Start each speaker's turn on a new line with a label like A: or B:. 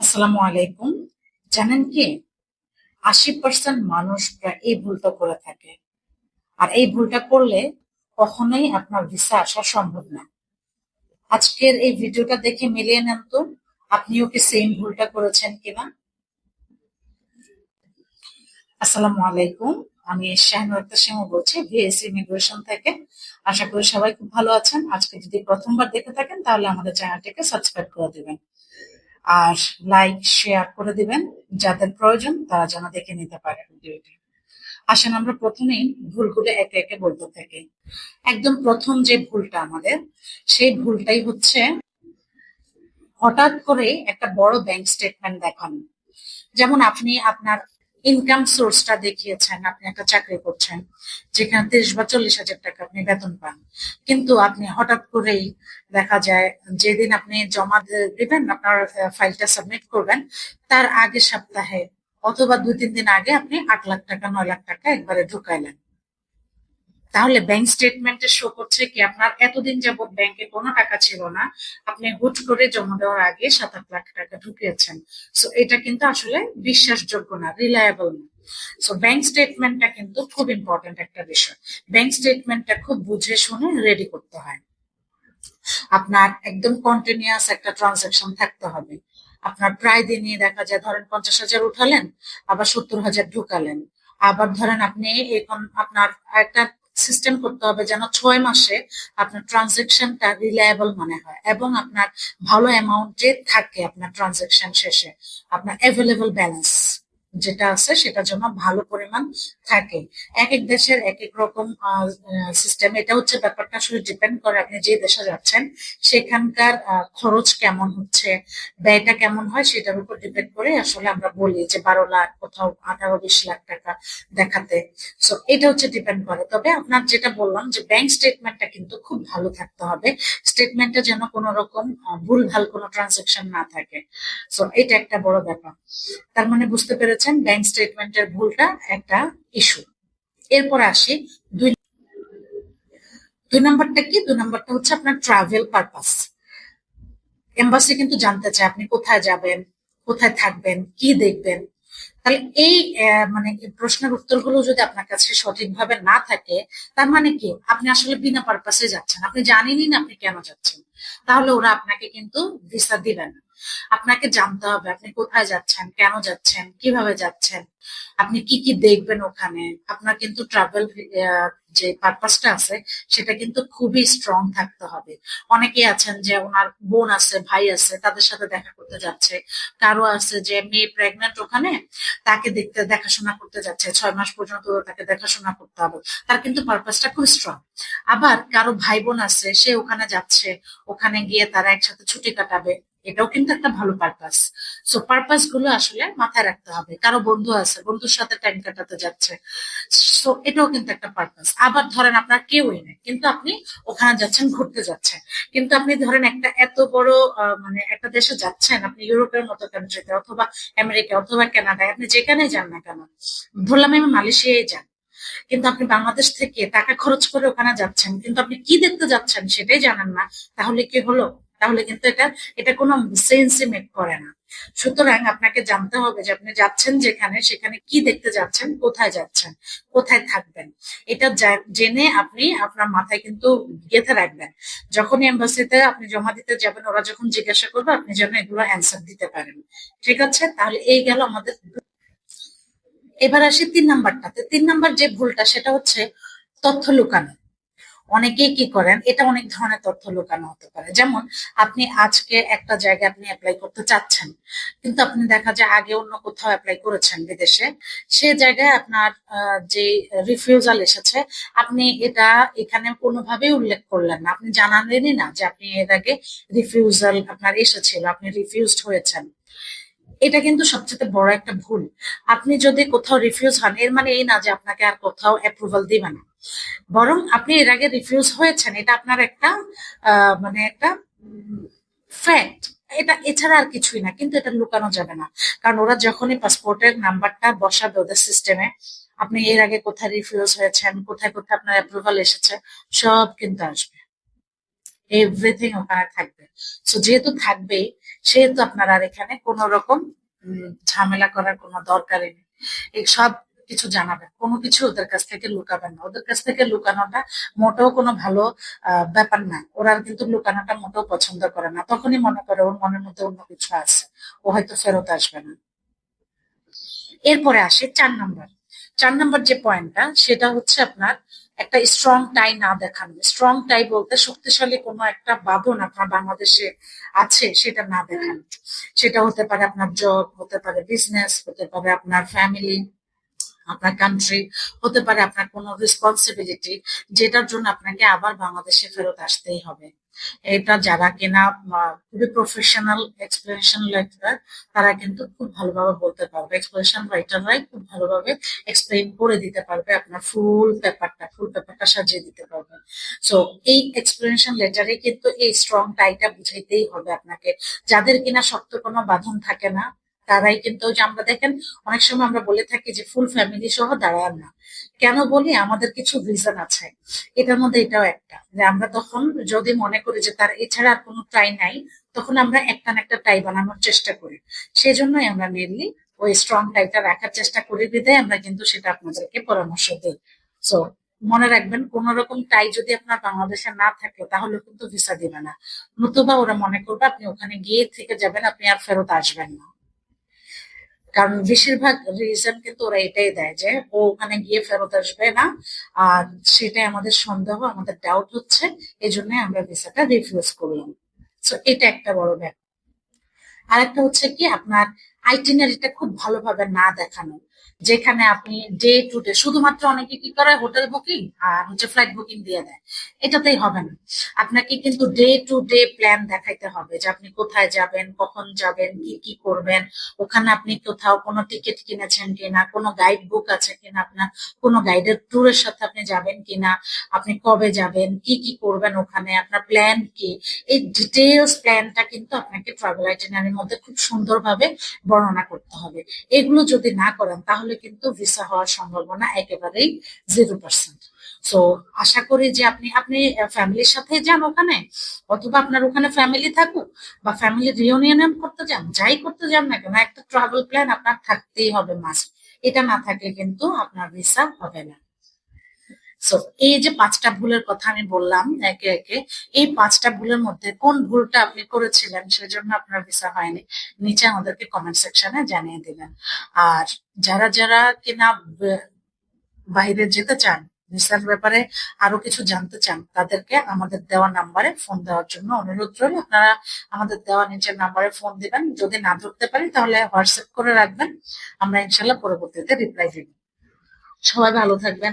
A: আসসালামু আলাইকুম। জানেন কি? আশি পার্সেন্ট মানুষ এই ভুলটা করে থাকে। আর এই ভুলটা করলে কখনোই আপনার ভিসা আসা সম্ভব না। আজকের এই ভিডিওটা দেখে মিলিয়ে নেন তো, আপনিও কি সেম ভুলটা করেছেন কিনা? আসসালামু আলাইকুম। আমি শাহনুর সিমু বলছি ভিএস ইমিগ্রেশন থেকে। আশা করি সবাই খুব ভালো আছেন। আজকে যদি প্রথমবার দেখে থাকেন, তাহলে আমাদের চ্যানেলটিকে সাবস্ক্রাইব করে দিবেন। আর লাইক শেয়ার করে দিবেন। যাদের প্রয়োজন, তারা যেন দেখে নিতে পারে ভিডিওটি। আসেন আমরা প্রথমেই ভুলগুলো একে একে বলতে থাকি। একদম প্রথম যে ভুলটা আমাদের, সেই ভুলটাই হচ্ছে হঠাৎ করে একটা বড় ব্যাংক স্টেটমেন্ট দেখানো। যেমন আপনি আপনার ইনকাম সোর্সটা দেখিয়েছেন, আপনি একটা চাকরি করছেন, যেখানে তিরিশ বা চল্লিশ হাজার টাকা আপনি বেতন পান। কিন্তু আপনি হঠাৎ করেই দেখা যায়, যেদিন আপনি জমা দেবেন, আপনার ফাইলটা সাবমিট করবেন, তার আগে সপ্তাহে অথবা দুই তিন দিন আগে আপনি আট লাখ টাকা, নয় লাখ টাকা একবারে ঢুকাইলেন। তাহলে ব্যাংক স্টেটমেন্টে শো করছে কি আপনার এতদিন যাবৎ ব্যাংকে কোনো টাকা ছিল না, আপনি হুট করে জমা দেওয়ার আগে সাত আট লাখ টাকা ঢুকিয়েছেন। সো এটা কিন্তু আসলে বিশ্বাসযোগ্য না রিলায়েবল না। সো ব্যাংক স্টেটমেন্টটা কিন্তু খুব ইম্পর্টেন্ট একটা বিষয়। ব্যাংক স্টেটমেন্টটা খুব বুঝে শুনে রেডি করতে হয়। আপনার একদম কন্টিনিউয়াস একটা ট্রানজাকশন থাকতে হবে। আপনার প্রায় দিনই দেখা যায়, ধরেন পঞ্চাশ হাজার উঠালেন, আবার সত্তর হাজার ঢুকালেন। আবার ধরেন আপনি এখন আপনার একটা সিস্টেম করতে হবে যেন ছয় মাসে আপনার ট্রানজেকশনটা রিলায়েবল মনে হয় এবং আপনার ভালো অ্যামাউন্টে থাকে আপনার ট্রানজেকশন শেষে, আপনার অ্যাভেলেবল ব্যালেন্স যেটা আছে সেটা জন্য ভালো পরিমাণ থাকে। এক এক দেশের এক এক রকম সিস্টেম এটা হচ্ছে ব্যাপারটা আসলে ডিপেন্ড করে আপনি যে দেশে যাচ্ছেন, সেখানকার খরচ কেমন হচ্ছে, ব্যয়টা কেমন হয় সেটার উপর ডিপেন্ড করে আসলে আমরা বলি যে বারো লাখ, কোথাও আঠারো, বিশ লাখ টাকা দেখাতে। সো এটা হচ্ছে ডিপেন্ড করে। তবে আপনার যেটা বললাম যে ব্যাংক স্টেটমেন্টটা কিন্তু খুব ভালো থাকতে হবে। স্টেটমেন্টে যেন কোনো রকম ভুল ভালো কোনো ট্রানজাকশন না থাকে। সো এটা একটা বড় ব্যাপার। তার মানে বুঝতে পেরেছি বলেছেন ব্যাংক স্টেটমেন্টের ভুলটা একটা ইস্যু এরপর আসি দুই দুই নম্বরটা কি? দুই নম্বরটা হচ্ছে আপনার ট্রাভেল পারপাস এম্বাসি কিন্তু জানতে চায় আপনি কোথায় যাবেন, কোথায় থাকবেন, কি দেখবেন। তাহলে এই মানে প্রশ্নের উত্তরগুলো যদি আপনার কাছে সঠিকভাবে না থাকে, তার মানে কি? আপনি আসলে বিনা পারপাসে যাচ্ছেন। আপনি জানেনই না আপনি কেন যাচ্ছেন। তাহলে ওরা আপনাকে কিন্তু ভিসা দিবে না। আপনাকে জানতে হবে আপনি কোথায় যাচ্ছেন, কেন যাচ্ছেন, কীভাবে যাচ্ছেন, আপনি কি কি দেখবেন ওখানে? আপনার কিন্তু ট্রাভেল যে পারপাসটা আছে, সেটা কিন্তু খুবই স্ট্রং থাকতে হবে। অনেকে আছেন যে ওনার বোন আছে, ভাই আছে, তাদের সাথে দেখা করতে যাচ্ছে, কারও আছে যে মেয়ে প্রেগনেন্ট ওখানে, তাকে দেখতে, দেখাশোনা করতে যাচ্ছে, ছয় মাস পর্যন্ত তাকে দেখাশোনা করতে হবে। তার কিন্তু পারপাসটা খুব স্ট্রং আবার কারও ভাই বোন আছে, সে ওখানে যাচ্ছে, ওখানে গিয়ে তারা একসাথে ছুটি কাটাবে। এটাও কিন্তু একটা ভালো পারপাস সো পারপাসগুলো আসলে মাথায় রাখতে হবে। কারও বন্ধু আছে, বন্ধুর সাথে টাইম কাটাতে যাচ্ছে। সো এটাও কিন্তু একটা পারপাস আবার ধরেন আপনার কেউই নেই, কিন্তু আপনি ওখানে যাচ্ছেন, ঘুরতে যাচ্ছেন। কিন্তু আপনি ধরেন একটা এত বড় মানে একটা দেশে যাচ্ছেন, আপনি ইউরোপের মতো কান্ট্রিতে অথবা আমেরিকা অথবা কানাডায়, আপনি যেখানেই যান না কেন ধরলাম আমি মালয়েশিয়ায় যান। কিন্তু আপনি বাংলাদেশ থেকে টাকা খরচ করে ওখানে যাচ্ছেন, কিন্তু আপনি কি দেখতে যাচ্ছেন সেটাই জানেন না, তাহলে কি হলো? তাহলে কিন্তু এটা এটা কোনো সেন্সই মেক করে না। সুতরাং আপনাকে জানতে হবে যে আপনি যাচ্ছেন যেখানে, সেখানে কি দেখতে যাচ্ছেন, কোথায় যাচ্ছেন, কোথায় থাকবেন। এটা জেনে আপনি আপনার মাথায় কিন্তু গেঁথে রাখবেন। যখন এম্বাসিতে আপনি জমা দিতে যাবেন, ওরা যখন জিজ্ঞাসা করবে, আপনি যেন এগুলো অ্যান্সার দিতে পারেন। ঠিক আছে? তাহলে এই গেল আমাদের এবার আসি তিন নাম্বারটাতে। তিন নাম্বার যে ভুলটা, সেটা হচ্ছে তথ্য লুকানো। অনেকেই কি করেন, এটা অনেক ধরনের তথ্য লুকানো হতে পারে। যেমন, আপনি আজকে একটা জায়গায় আপনি অ্যাপ্লাই করতে চাচ্ছেন, কিন্তু আপনি দেখা যায় আগে অন্য কোথাও অ্যাপ্লাই করেছেন বিদেশে, সে জায়গায় আপনার যে রিফিউজাল এসেছে, আপনি এটা এখানে কোনোভাবেই উল্লেখ করলেন না। আপনি জানালেনই না যে আপনি এর আগে রিফিউজাল আপনার এসেছিল, আপনি রিফিউজড হয়েছেন। এটা কিন্তু সবচেয়ে বড় একটা ভুল। আপনি যদি কোথাও রিফিউজ হন, এর মানে এই না যে আপনাকে আর কোথাও অ্যাপ্রুভাল দিবে না। বরং আপনি এর আগে রিফিউজ হয়েছেন, এটা আপনার একটা মানে একটা ফ্যাক্ট এটা এছাড়া আর কিছুই না, কিন্তু এটা লুকানো যাবে না। কারণ ওরা যখনই পাসপোর্টের নাম্বারটা বসাবে ওদের সিস্টেমে আপনি এর আগে কোথায় রিফিউজ হয়েছেন, কোথায় কোথায় আপনার অ্যাপ্রুভাল এসেছে, সব কিন্তু আসবে। এভরিথিং ওখানে থাকবে। সো যেহেতু থাকবেই, সেহেতু আপনার আর এখানে কোন রকম ঝামেলা করার কোনো দরকারই নেই। এই সব কিছু জানাবেন, কোনো কিছু ওদের কাছ থেকে লুকাবেন না। ওদের কাছ থেকে লুকানোটা মোটেও কোনো ভালো ব্যাপার না। ওরা কিন্তু লুকানোটা মোটেও পছন্দ করে না। তখনই মনে করে ওর মনের মধ্যে অন্য কিছু আছে। ও হয়তো ফেরত আসবে না। এরপরে আসে, চার নম্বর। চার নম্বর যে পয়েন্টটা সেটা হচ্ছে আপনার একটা স্ট্রং টাই না দেখানো। স্ট্রং টাই বলতে শক্তিশালী কোনো একটা বাঁধন আপনার বাংলাদেশে আছে, সেটা না দেখানো। সেটা হতে পারে আপনার জব হতে পারে বিজনেস হতে পারে আপনার ফ্যামিলি আপনার কান্ট্রি হতে পারে আপনার কোনো রেসপন্সিবিলিটি যেটার জন্য আপনাকে আবার বাংলাদেশে ফেরত আসতেই হবে। এটা যারা কিনা খুবই প্রফেশনাল এক্সপ্লেনেশন রাইটার তারা কিন্তু খুব ভালোভাবে বলতে পারবে। এক্সপ্লেনেশন রাইটাররাই খুব ভালোভাবে এক্সপ্লেন করে দিতে পারবে আপনার ফুল পেপারটা ফুল পেপারটা সাজিয়ে দিতে পারবে। সো এই এক্সপ্লেনেশন লেটারে কিন্তু এই স্ট্রং টাইটা বুঝাইতেই হবে আপনাকে। যাদের কিনা শক্ত কোনো বাঁধন থাকে না তারাই কিন্তু যে আমরা দেখেন, অনেক সময় আমরা বলে থাকি যে ফুল ফ্যামিলি সহ দাঁড়ান না। কেন বলি? আমাদের কিছু রিজন আছে। এটার মধ্যে এটাও একটা, যে আমরা তখন যদি মনে করি যে তার এছাড়া আর কোনো ট্রাই নাই, তখন আমরা একটা না একটা টাই বানানোর চেষ্টা করি। সেই জন্যই আমরা মেনলি ওই স্ট্রং টাইটা রাখার চেষ্টা করি বিদায় আমরা কিন্তু সেটা আপনাদেরকে পরামর্শ দিই। সো মনে রাখবেন, কোন রকম টাই যদি আপনার বাংলাদেশে না থাকে, তাহলে কিন্তু ভিসা দিবে না। নতুবা ওরা মনে করবে আপনি ওখানে গিয়ে থেকে যাবেন, আপনি আর ফেরত আসবেন না। কারণ বেশিরভাগ রিজন কিন্তু ওরা এটাই দেয় যে, ও ওখানে গিয়ে ফেরত আসবে না। আর সেটাই আমাদের সন্দেহ, আমাদের ডাউট হচ্ছে। এই জন্য আমরা ভিসাটা রিফিউজ করলাম। সো এটা একটা বড় ব্যাপার। আর একটা হচ্ছে কি, আপনার আইটিনারিটা খুব ভালোভাবে না দেখানো। যেখানে আপনি ডে টু ডে শুধুমাত্র অনেকে কি করে? হোটেল বুকিং আর হচ্ছে ফ্লাইট বুকিং দিয়ে দেয়। এটাতেই হবে না। আপনাকে কিন্তু ডে টু ডে প্ল্যান দেখাইতে হবে যে আপনি কোথায় যাবেন, কখন যাবেন, কি কি করবেন। ওখানে আপনি কোথাও কোনো টিকিট কিনেছেন কিনা, কোনো গাইড বুক আছে কিনা আপনার, কোনো গাইডের ট্যুরের সাথে আপনি যাবেন কিনা, আপনি কবে যাবেন, কি কি করবেন ওখানে, আপনার প্ল্যান কি? এই ডিটেলস প্ল্যানটা কিন্তু আপনাকে ট্রাভেল আইটিনারির মধ্যে খুব সুন্দরভাবে বর্ণনা করতে হবে। এগুলো যদি না করেন তাহলে কিন্তু ভিসা হওয়ার সম্ভাবনা একেবারেই জিরো পার্সেন্ট সো আশা করি যে আপনি আপনি ফ্যামিলির সাথে যান ওখানে, অথবা আপনার ওখানে ফ্যামিলি থাকুক, বা ফ্যামিলি রিউনিয়ন করতে যান, যাই করতে যান না কেন, একটা ট্রাভেল প্ল্যান আপনার থাকতেই হবে মাস্ট এটা না থাকলে কিন্তু আপনার ভিসা হবে না। সো এই যে পাঁচটা ভুলের কথা আমি বললাম একে একে, এই পাঁচটা ভুলের মধ্যে কোন ভুলটা আপনি করেছিলেন সেজন্য আপনার ভিসা হয়নি, নিচে আমাদেরকে কমেন্ট সেকশনে জানিয়ে দিবেন। আর যারা যারা কিনা বাইরে যেতে চান ভিসার ব্যাপারে আরও কিছু জানতে চান, তাদেরকে আমাদের দেওয়া নাম্বারে ফোন দেওয়ার জন্য অনুরোধ রইল। আপনারা আমাদের দেওয়া নিচের নাম্বারে ফোন দিবেন, যদি না ধরতে পারি তাহলে হোয়াটসঅ্যাপ করে রাখবেন, আমরা ইনশাল্লাহ পরবর্তীতে রিপ্লাই দিব। সবাই ভালো থাকবেন।